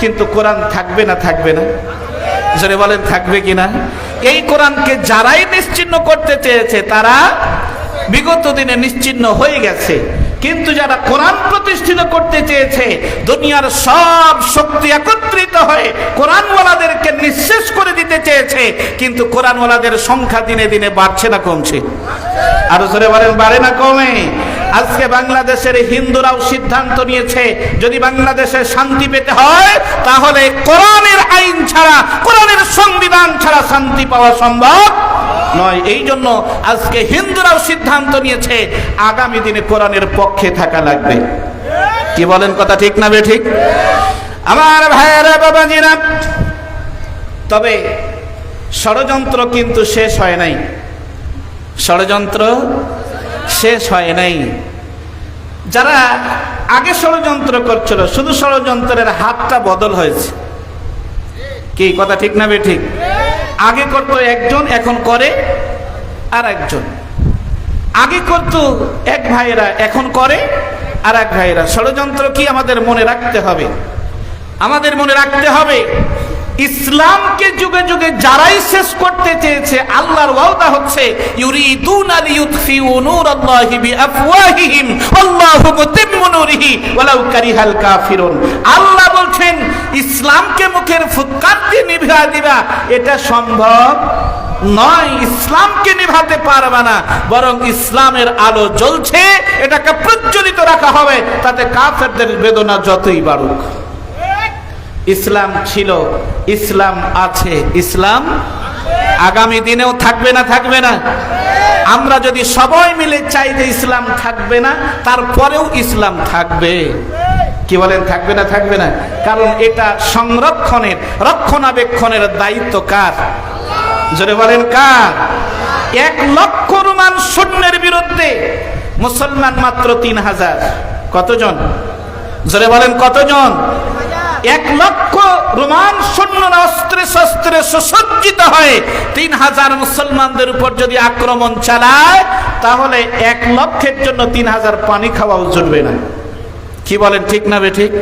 কিন্তু কোরআন থাকবে না থাকবে না। জোরে বলেন, থাকবে কিনা? এই কোরআনকে যারাই নিশ্চিন্ন করতে চেয়েছে, তারা বিগত দিনে নিশ্চিন্ন হয়ে গেছে। কিন্তু যারা কোরআন প্রতিষ্ঠিত করতে চেয়েছে, দুনিয়ার সব শক্তি একত্রিত হয়ে কোরআনওয়ালাদেরকে নিঃশেষ করে দিতে চেয়েছে, কিন্তু কোরআনওয়ালাদের সংখ্যা দিনে দিনে বাড়ছে না, কমছে। আরও জোরে বলেন, বাড়ে না, কমে। আজকে বাংলাদেশের হিন্দুরাও সিদ্ধান্ত নিয়েছে, যদি বাংলাদেশে শান্তি পেতে হয়, তাহলে কোরআনের আইন ছাড়া, কোরআনের সংবিধান ছাড়া শান্তি পাওয়া সম্ভব নয়, এই জন্য আজকে হিন্দুরাও সিদ্ধান্ত নিয়েছে, আগামী দিনে কোরআনের পক্ষে থাকা লাগবে। কি বলেন কথা ঠিক না ঠিক? আমার ভাইয়েরা, বাবাজিরা, তবে ষড়যন্ত্র কিন্তু শেষ হয় নাই। ষড়যন্ত্র শেষ হয় নাই। যারা আগে ষড়যন্ত্র করছিল, শুধু ষড়যন্ত্রের হাতটা বদল হয়েছে। কি, কথা ঠিক না বে ঠিক? আগে করতো একজন, এখন করে আর একজন আগে করত এক ভাইয়েরা, এখন করে আর এক ভাইয়েরা। ষড়যন্ত্র কি আমাদের মনে রাখতে হবে? আমাদের মনে রাখতে হবে, ইসলামকে যুগে যুগে যারাই শেষ করতে চেয়েছে, আল্লাহর ওয়াদা হচ্ছে, ইউরিদুন আল ইউতফিউ নূরাল্লাহি বিআফওয়াহিহিম, আল্লাহু মুতিম্মু নূরিহি, ওয়ালাউ কারিহাল কাফিরুন। আল্লাহ বলছেন ইসলামকে মুখের ফুৎকার দিয়ে নিভা দিবা, এটা সম্ভব নয়। ইসলামকে নিভাতে পারবে না, বরং ইসলামের আলো জ্বলছে, এটাকে প্রজ্বলিত রাখা হবে, তাতে কাফেরদের বেদনা যতই বাড়ুক। ইসলাম ছিল, ইসলাম আছে, ইসলাম আগামী দিনেও থাকবে না থাকবে না। আমরা যদি সবাই মিলে চাই যে ইসলাম থাকবে না, তারপরেও ইসলাম থাকবে। কি বলেন, থাকবে না থাকবে না? কারণ এটা সংরক্ষণের, রক্ষণাবেক্ষণের দায়িত্ব কার? জোরে বলেন, কার? এক লক্ষ রোমান সৈন্যের বিরুদ্ধে মুসলমান মাত্র তিন হাজার। কতজন? জোরে বলেন, কতজন? এক লক্ষ রোমান সৈন্যরা অস্ত্রে শস্ত্রে সুসজ্জিত হয়ে তিন হাজার মুসলমানদের উপর যদি আক্রমণ চালায়, তাহলে এক লক্ষের জন্য তিন হাজার পানি খাওয়াও জুটবে না। কি বলেন ঠিক না বে ঠিক?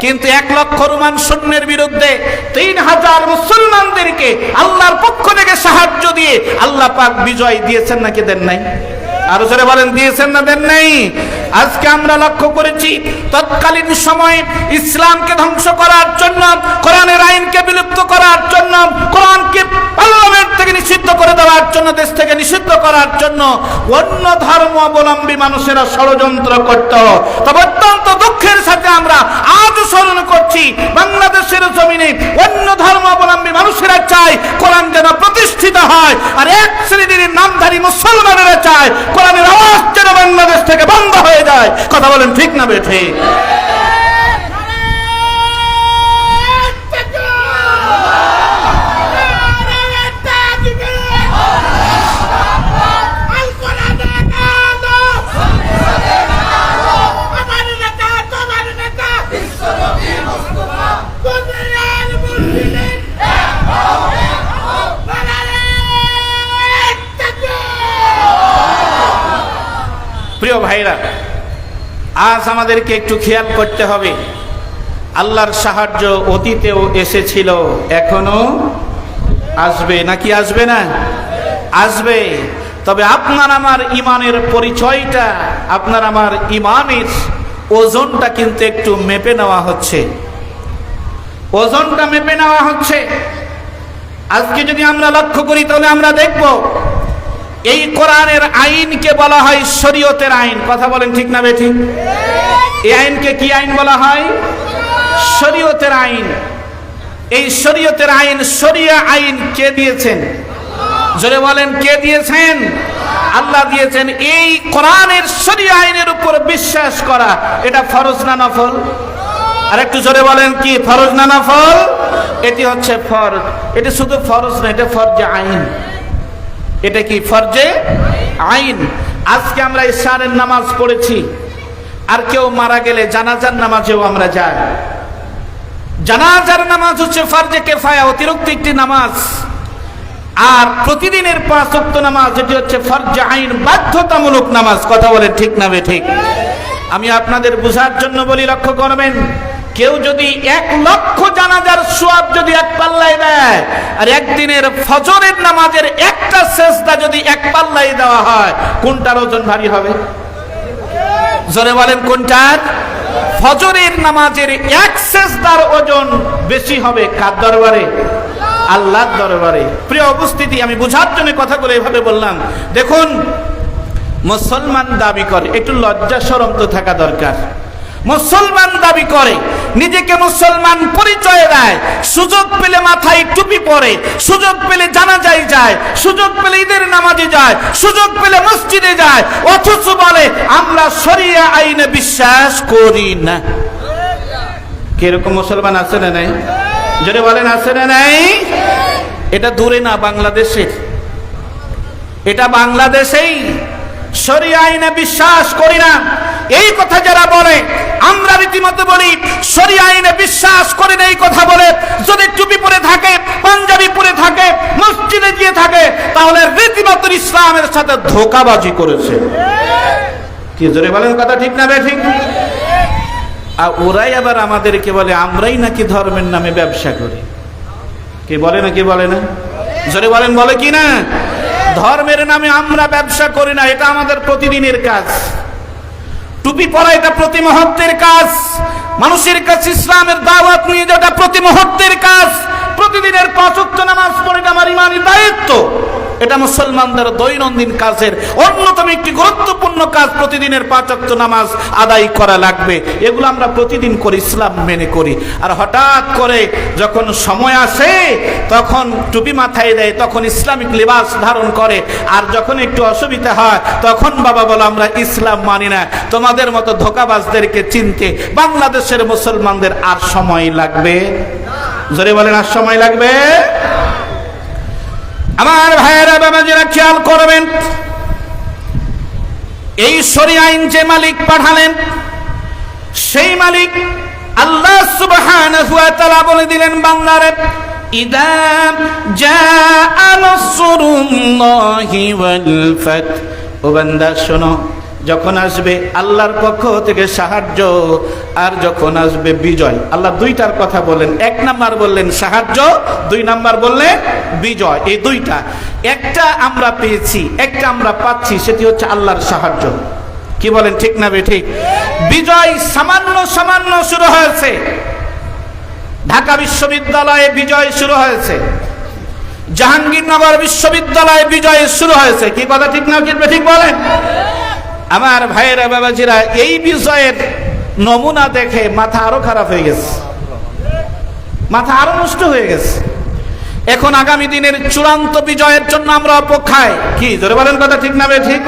কিন্তু এক লক্ষ রোমান সৈন্যের বিরুদ্ধে তিন হাজার মুসলমানদেরকে আল্লাহর পক্ষ থেকে সাহায্য দিয়ে আল্লাহ পাক বিজয় দিয়েছেন নাকি দেন নাই? আরও জোরে বলেন, দিয়েছেন না, দেন নাই? আজকে আমরা লক্ষ্য করেছি, তৎকালীন সময়ে ইসলামকে ধ্বংস করার জন্য, কোরআনের আইনকে বিলুপ্ত করার জন্য, কোরআনকে পার্লামেন্ট থেকে নিষিদ্ধ করে দেওয়ার জন্য, দেশ থেকে নিষিদ্ধ করার জন্য অন্য ধর্ম অবলম্বী মানুষেরা ষড়যন্ত্র করত। তবে অত্যন্ত দুঃখের সাথে আমরা করছি বাংলাদেশের জমিনে অন্য ধর্ম অবলম্বী মানুষেরা চায় কোরআন যেন প্রতিষ্ঠিত হয়, আর এক শ্রেণির নামধারী মুসলমানেরা চায় কোরআনের আওয়াজ যেন বাংলাদেশ থেকে বন্ধ হয়ে যায়। কথা বলেন ঠিক না বেঠে? আজ আমাদেরকে একটু খেয়াল করতে হবে। আল্লাহর সাহায্য অতীতেও এসেছিল, এখনও আসবে। নাকি আসবে না? আসবে। তবে আপনার আমার ইমানের পরিচয়টা, আপনার আমার ইমানের ওজনটা কিন্তু একটু মেপে নেওয়া হচ্ছে। ওজনটা মেপে নেওয়া হচ্ছে। আজকে যদি আমরা লক্ষ্য করি, তাহলে আমরা দেখব এই কোরআনের আইনকে বলা হয় শরীয়তের আইন। কথা বলেন ঠিক না বেঠি? এই আইনকে কি আইন বলা হয়? শরীয়তের আইন। এই শরীয়তের আইন শরিয়া আইন কে দিয়েছেন? জোরে বলেন কে দিয়েছেন? আল্লাহ দিয়েছেন। এই কোরআনের শরিয়া আইনের উপর বিশ্বাস করা এটা ফরজ না নফল? আর একটু জোরে বলেন কি ফরজ না নফল? এটি হচ্ছে ফরজ। এটি শুধু ফরজ না এটা ফরজে আইন। এটা কি ফরজে? আইন। আজকে আমরা ইশারের নামাজ পড়েছি। আর কেউ মারা গেলে জানাজার নামাজেও আমরা যাই। জানাজার নামাজ হচ্ছে ফরজে কেফায়া, অতিরিক্ত একটি নামাজ। আর প্রতিদিনের পাঁচ ওয়াক্ত নামাজ যেটি হচ্ছে ফরজে আইন, বাধ্যতামূলক নামাজ। কথা বলে ঠিক না ঠিক? আমি আপনাদের বোঝার জন্য বলি, লক্ষ্য করবেন। কেউ যদি এক লক্ষ জানাজার সোয়াব যদি এক পাল্লায় দেয়, আর একদিনের ফজরের নামাজের একটা সেজদা যদি এক পাল্লায় দেওয়া হয়, কোনটার ওজন ভারী হবে? জোরে বলেন কোনটার? ফজরের নামাজের এক সেজদার ওজন বেশি হবে কার দরবারে? আল্লাহর দরবারে। প্রিয় উপস্থিতি, আমি বুঝার জন্য কথাগুলো এভাবে বললাম। দেখুন, মুসলমান দাবি করে, একটু লজ্জা সরম তো থাকা দরকার। মুসলমান দাবি করে, নিজেকে মুসলমান পরিচয় দেয়, সুযোগ পেলে মাথায় টুপি পরে, সুযোগ পেলে জানাজাই যায়, সুযোগ পেলে ঈদের নামাজে যায়, সুযোগ পেলে মসজিদে যায়, অথচ বলে, আমরা শরিয়া আইনে বিশ্বাস করি না। কীরকম মুসলমান আছে না নাই? যদি বলেন, আছে না নাই? এটা দূরে না, বাংলাদেশের। এটা বাংলাদেশেই শরিয়া আইনে বিশ্বাস করি না। এই কথা যারা বলে রীতিমতো বলি, শরিয়া আইনে বিশ্বাস করি এই কথা বলে। যদি টুপি পরে থাকে, পাঞ্জাবি পরে থাকে, মসজিদে গিয়ে থাকে, তাহলে রীতিমতো ইসলামের সাথে ধোকাবাজি করেছে। কি জোরে বলেন কথা ঠিক না ঠিক আর ওরাই আবার আমাদেরকে বলে, আমরাই নাকি ধর্মের নামে ব্যবসা করি। কে বলে না, কি বলে না? জোরে বলেন, বলে কি না? ধর্মের নামে আমরা ব্যবসা করি না, এটা আমাদের প্রতিদিনের কাজ। টুপি পরা এটা প্রতি মুহূর্তের কাজ। মানুষের কাছে ইসলামের দাওয়াত নিয়ে যাওয়াটা প্রতি মুহূর্তের কাজ। প্রতিদিনের পাঁচ নামাজ পড়ে আমার ইমানি দায়িত্ব। এটা মুসলমানদের দৈনন্দিন কাজের অন্যতম একটি গুরুত্বপূর্ণ কাজ। প্রতিদিনের পাঁচ ওয়াক্ত নামাজ আদায় করা লাগবে। এগুলো আমরা প্রতিদিন করি ইসলাম মেনে করি। আর হঠাৎ করে যখন সময় আসে, তখন টুপি মাথায় দেয়, তখন ইসলামিক লিবাস ধারণ করে। আর যখন একটু অসুবিধা হয়, তখন বাবা বলো, আমরা ইসলাম মানি না। তোমাদের মতো ধোকাবাজদেরকে চিনতে বাংলাদেশের মুসলমানদের আর সময় লাগবে? জোরে বলেন, আর সময় লাগবে? আমার ভাইয়েরা, বাবাজিরা, খেয়াল করবেন। এই সরি আইন যে মালিক পাঠালেন, সেই মালিক আল্লাহ সুবহানাহু ওয়া বলে দিলেন বান্দারে, ইদা জাআ নাসরুল্লাহি ওয়াল ফাত। ও বান্দা, শোনো যখন আসবে আল্লাহর পক্ষ থেকে সাহায্য আর যখন আসবে বিজয়। আল্লাহ দুইটার কথা বললেন এক নাম্বার বললেন সাহায্য, দুই নাম্বার বললেন বিজয়। এই দুইটা। একটা আমরা পেয়েছি, একটা আমরা পাচ্ছি, সেটি হচ্ছে আল্লাহর সাহায্য। কি বলেন ঠিক না ঠিক বিজয় সামান্য সামান্য শুরু হয়েছে। ঢাকা বিশ্ববিদ্যালয়ে বিজয় শুরু হয়েছে। জাহাঙ্গীরনগর বিশ্ববিদ্যালয়ে বিজয় শুরু হয়েছে। কি কথা ঠিক না ঠিক বলেন? আমার ভাইয়েরা, বাবাজিরা, এই বিষয়ের নমুনা দেখে মাথা আরও খারাপ হয়ে গেছে। মাথা আরও নষ্ট হয়ে গেছে। এখন আগামী দিনের চূড়ান্ত বিজয়ের জন্য আমরা অপেক্ষায়। কি ধরে বলেন কথা ঠিক না ঠিক?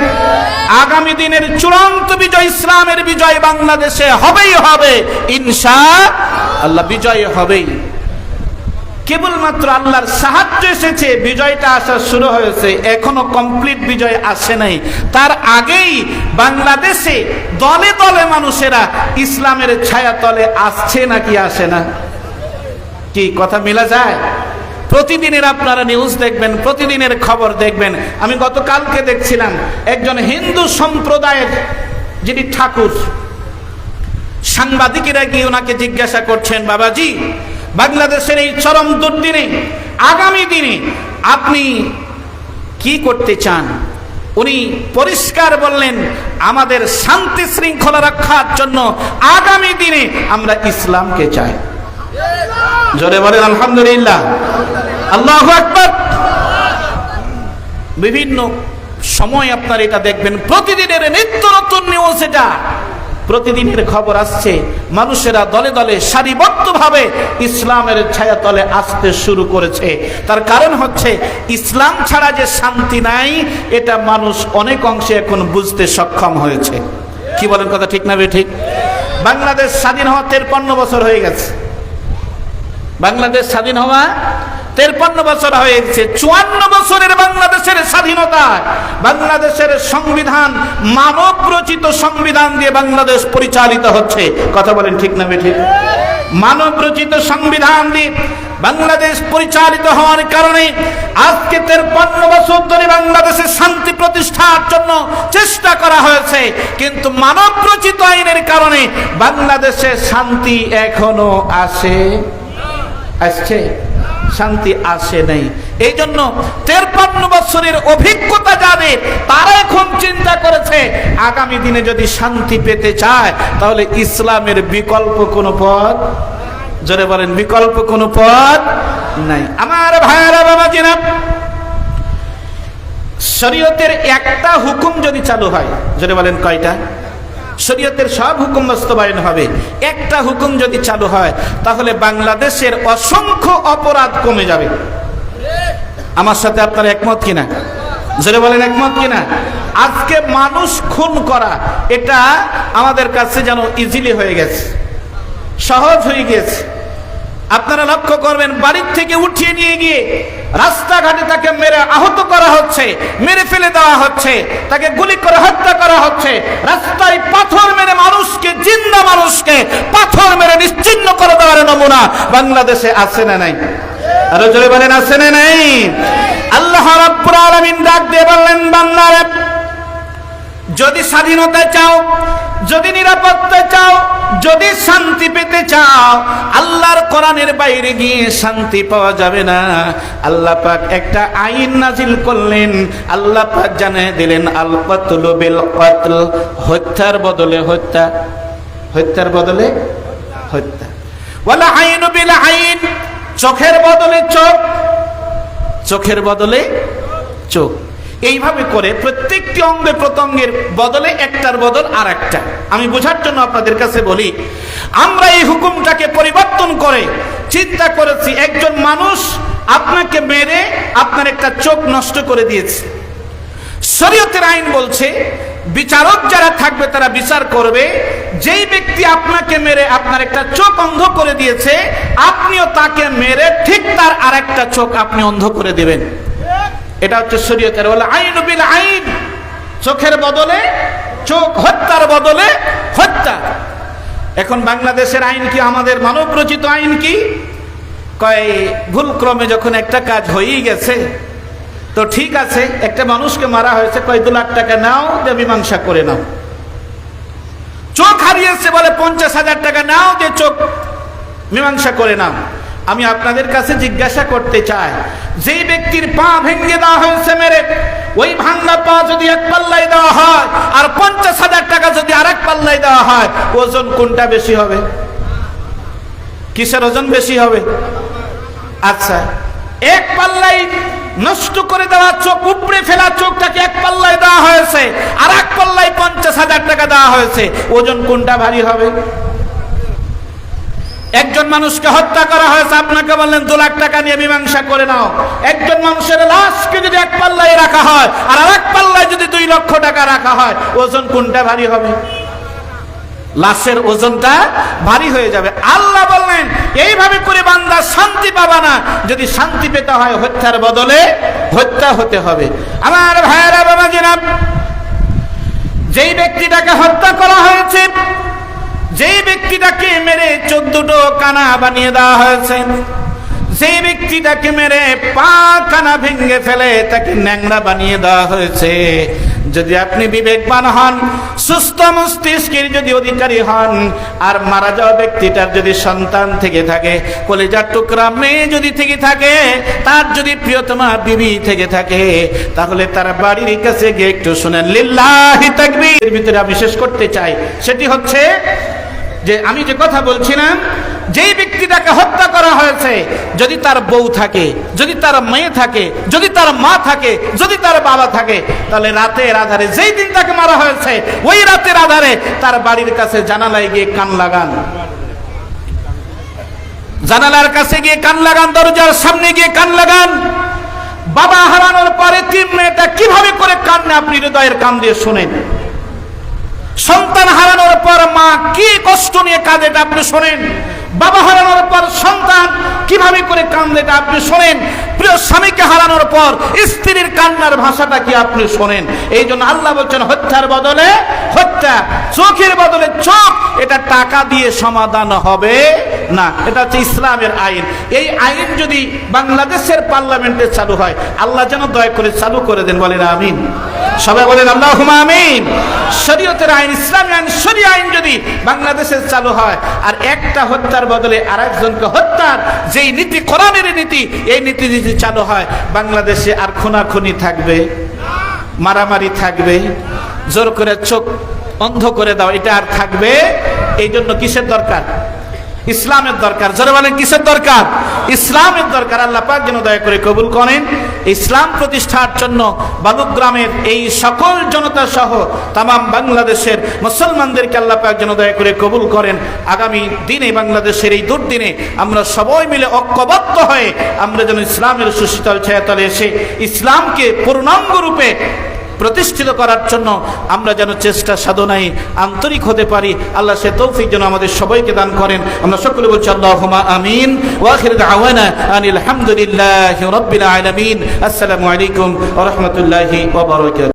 আগামী দিনের চূড়ান্ত বিজয়, ইসলামের বিজয় বাংলাদেশে হবেই হবে, ইনশা আল্লাহ বিজয় হবেই। কেবলমাত্র আল্লাহর সাহায্য এসেছে, বিজয়টা আসা শুরু হয়েছে, এখনও কমপ্লিট বিজয় আসে নাই। তার আগেই বাংলাদেশে দলে দলে মানুষেরা ইসলামের ছায়া তলে আসছে নাকি আসে না? কি, কথা মিলা যায়? প্রতিদিনের আপনারা নিউজ দেখবেন, প্রতিদিনের খবর দেখবেন। আমি গতকালকে দেখছিলাম, একজন হিন্দু সম্প্রদায়ের যিনি ঠাকুর, সাংবাদিকেরা গিয়ে ওনাকে জিজ্ঞাসা করছেন, বাবাজি বাংলাদেশের এই চরম দুর্দিনে, আগামী দিনে আপনি কি করতে চান? উনি পরিষ্কার বললেন, আমাদের শান্তি শৃঙ্খলা রক্ষার জন্য আগামী দিনে আমরা ইসলামকে চাই। জোরে বলেন, আলহামদুলিল্লাহ। আল্লাহ আকবর। বিভিন্ন সময় আপনার এটা দেখবেন, প্রতিদিনের নিত্য নতুন নিউজ এটা। প্রতিদিনের খবর আসছে, মানুষেরা দলে দলে সারিবদ্ধভাবে ইসলামের ছায়া ছায়াতলে আসতে শুরু করেছে। তার কারণ হচ্ছে, ইসলাম ছাড়া যে শান্তি নাই, এটা মানুষ অনেক অংশে এখন বুঝতে সক্ষম হয়েছে। কি বলেন কথা ঠিক না ঠিক? বাংলাদেশ স্বাধীন হওয়া তেরপন্ন বছর হয়ে গেছে। বাংলাদেশ স্বাধীন হওয়া তেরপন্ন বছর হয়ে গেছে চুয়ান্ন বছরের বাংলাদেশের স্বাধীনতা বাংলাদেশের সংবিধান মানব রচিত সংবিধান দিয়ে বাংলাদেশ পরিচালিত হচ্ছে। কথা বলেন ঠিক না ঠিক মানব রচিত সংবিধান দিয়ে বাংলাদেশ পরিচালিত হওয়ার কারণে আজকে তেরপান্ন বছর ধরে বাংলাদেশে শান্তি প্রতিষ্ঠার জন্য চেষ্টা করা হয়েছে। কিন্তু মানব রচিত আইনের কারণে বাংলাদেশে শান্তি এখনও আসে, আসছে। শান্তি আসে নাই। এই জন্য তেরপান্ন বছরের অভিজ্ঞতা যাদের তারা এখন চিন্তা করেছে, আগামী দিনে যদি শান্তি পেতে চায়, তাহলে ইসলামের বিকল্প কোনো পথ, জোরে বলেন, বিকল্প কোনো পথ নাই। আমার ভাইয়েরা, বাবা জিনা শরীয়তের একটা হুকুম যদি চালু হয়, জোরে বলেন কয়টা? শরীয়তের সব হুকুম বাস্তবায়ন হবে। একটা হুকুম যদি চালু হয়, তাহলে বাংলাদেশের অসংখ্য অপরাধ কমে যাবে। আমার সাথে আপনার একমত কিনা? জোরে বলেন একমত কিনা? আজকে মানুষ খুন করা, এটা আমাদের কাছে যেন ইজিলি হয়ে গেছে। সহজ হয়ে গেছে। আপনারা লক্ষ্য করবেন, বাড়ির থেকে উঠিয়ে নিয়ে গিয়ে রাস্তাঘাটে তাকে মেরে আহত করা হচ্ছে, মেরে ফেলে দেওয়া হচ্ছে, তাকে গুলি করে হত্যা করা হচ্ছে রাস্তায় পাথর মেরে মানুষকে জিন্দা মানুষকে পাথর মেরে নিশ্চিন্ন করে দেওয়ার নমুনা বাংলাদেশে আছে না নাই? আরও জোরে বলেন, আছে না নাই? আল্লাহ রাব্বুল আলামিন ডাক দিয়ে বললেন, বান্দারে, যদি স্বাধীনতা চাও, যদি নিরাপত্তা চাও, যদি শান্তি পেতে চাও, আল্লাহর কোরআনের বাইরে গিয়ে শান্তি পাওয়া যাবে না। আল্লাহ পাক একটা আইন নাজিল করলেন, আল্লাহ পাক জানিয়ে দিলেন আল কতল বিল কতল হত্যার বদলে হত্যা। হত্যার বদলে হত্যা। ওয়ালা আইন বিল আইন, চোখের বদলে চোখ, চোখের বদলে চোখ। এইভাবে করে প্রত্যেকটি অঙ্গে প্রত্যঙ্গের বদলে একটার বদল আর একটা আমি বোঝার জন্য আপনাদের কাছে বলি, আমরা এই হুকুমটাকে পরিবর্তন করে চিন্তা করেছি, একজন মানুষ আপনাকে মেরে আপনার একটা চোখ নষ্ট করে দিয়েছে। শরীয়তের আইন বলছে বিচারক যারা থাকবে তারা বিচার করবে। যেই ব্যক্তি আপনাকে মেরে আপনার একটা চোখ অন্ধ করে দিয়েছে, আপনিও তাকে মেরে ঠিক তার আরেকটা চোখ আপনি অন্ধ করে দেবেন। এটা হচ্ছে শরীয়তের বলে আইন বিল আইন। চোখের বদলে, চোখ হত্যার বদলে হত্যা। এখন বাংলাদেশের আইন কি, আমাদের মানব রচিত আইন কি? কয় ভুল ক্রমে যখন একটা কাজ হয়েই গেছে তো ঠিক আছে, একটা মানুষকে মারা হয়েছে, কয়, দু লাখ টাকা নাও যে মীমাংসা করে নাও। চোখ হারিয়েছে বলে পঞ্চাশ হাজার টাকা নাও যে চোখ মীমাংসা করে নাও। আমি আপনাদের কাছে জিজ্ঞাসা করতে চাই, যেই ব্যক্তির পা ভেঙে দেওয়া হয়েছে মেরে, ওই ভাঙ্গা পা যদি এক পাল্লাই দেওয়া হয়, আর পঞ্চাশ হাজার টাকা যদি আর এক পাল্লাই দেওয়া হয়, ওজন কোনটা বেশি হবে? কিসের ওজন বেশি হবে? আচ্ছা এক পাল্লাই নষ্ট করে দেওয়া চোখ, উপড়ে ফেলা চোখটাকে এক পাল্লায় দেওয়া হয়েছে আর এক পাল্লায় পঞ্চাশ হাজার টাকা দেওয়া হয়েছে। ওজন কোনটা ভারী হবে? একজন মানুষকে হত্যা করা হয়েছে, আপনাকে বললেন, দু লাখ টাকা নিয়ে মীমাংসা করে নাও। একজন মানুষের লাশকে যদি এক পাল্লায় রাখা হয়, আর এক পাল্লায় যদি দুই লক্ষ টাকা রাখা হয়, ওজন কোনটা ভারী হবে? লাশের ওজনটা ভারী হয়ে যাবে। আল্লাহ বললেন, এইভাবে করে বান্দা শান্তি পাবা না। যদি শান্তি পেতে হয় হত্যার বদলে হত্যা হতে হবে। আমার ভাইয়েরা, বাবা জেনাব, যেই ব্যক্তিটাকে হত্যা করা হয়েছে, যেই ব্যক্তিটাকে মেরে চোদ্দটো কানা বানিয়ে দেওয়া হয়েছে সেই ব্যক্তিটাকে মেরে পা কানা ভেঙে ফেলে তাকে ন্যাংরা বানিয়ে দেওয়া হয়েছে যদি আপনি বিবেকবান হন, সুস্থ মস্তিষ্কের যদি অধিকারী হন, আর মারা যাওয়া ব্যক্তিটার যদি সন্তান থেকে থাকে, কলেজার টুকরা মেয়ে যদি থেকে থাকে, তার যদি প্রিয়তমা বিবি থেকে থাকে, তাহলে তার বাড়ির কাছে গিয়ে একটু শুনেন, লিল্লাহি তাকবীর। ভিতরে বিশেষ শেষ করতে চাই, সেটি হচ্ছে যে আমি যে কথা বলছিলাম, যেই ব্যক্তিটাকে হত্যা করা হয়েছে, যদি তার বউ থাকে, যদি তার মেয়ে থাকে, যদি তার মা থাকে, যদি তার বাবা থাকে, তাহলে রাতের আধারে যেই দিন তাকে মারা হয়েছে, ওই রাতের আধারে তার বাড়ির কাছে জানালায় গিয়ে কান লাগান। জানালার কাছে গিয়ে কান লাগান, দরজার সামনে গিয়ে কান লাগান। বাবা হারানোর পরে তিন মেয়েটা কীভাবে করে কান্নে আপনি হৃদয়ের কান দিয়ে শোনেন? সন্তান হারানোর পর মা কি কষ্ট নিয়ে কাঁদে আপনি শোনেন। বাবা হারানোর পর সন্তান কীভাবে করে কান্দে এটা আপনি শোনেন? প্রিয় স্বামীকে হারানোর পর স্ত্রীর কান্নার ভাষাটা কি আপনি শোনেন? এই জন্য আল্লাহ বলছেন, হত্যার বদলে হত্যা, চোখের বদলে চোখ, এটা টাকা দিয়ে সমাধান হবে না। এটা হচ্ছে ইসলামের আইন। এই আইন যদি বাংলাদেশের পার্লামেন্টে চালু হয়, আল্লাহ যেন দয়া করে চালু করে দেন, বলেন আমিন। সবাই বলেন আল্লাহ আমিন। শরীয়তের আইন, ইসলামী আইন, শরীয় আইন যদি বাংলাদেশে চালু হয়, আর একটা হত্যার বদলে আর একজনকে হত্যার যেই নীতি, কোরআনের নীতি, এই নীতি যদি চালু হয়, বাংলাদেশে আর খুনা খুনি থাকবে, মারামারি থাকবে, জোর করে চোখ অন্ধ করে দাও, এটা আর থাকবে, এই জন্য কিসের দরকার? ইসলামের দরকার। জোরে বলেন, কিসের দরকার? ইসলামের দরকার, আল্লাহ পাক যেন দয়া করে কবুল করেন। ইসলাম প্রতিষ্ঠার জন্য বালুগ্রামের এই সকল জনতা সহ তাম বাংলাদেশের মুসলমানদেরকে আল্লাহ পাক যেন দয়া করে কবুল করেন। আগামী দিনে বাংলাদেশের এই দুর্দিনে আমরা সবাই মিলে ঐক্যবদ্ধ হয়ে আমরা যেন ইসলামের সুশীতল ছায়াতলে এসে ইসলামকে পূর্ণাঙ্গ রূপে প্রতিষ্ঠিত করার জন্য আমরা যেন চেষ্টা সাধনায় আন্তরিক হতে পারি। আল্লাহ সে তৌফিক যেন আমাদের সবাইকে দান করেন। আমরা সকলে বলছি আল্লাহ আমিন। ওয়াখির আসসালামু আলাইকুম রহমতুল্লাহ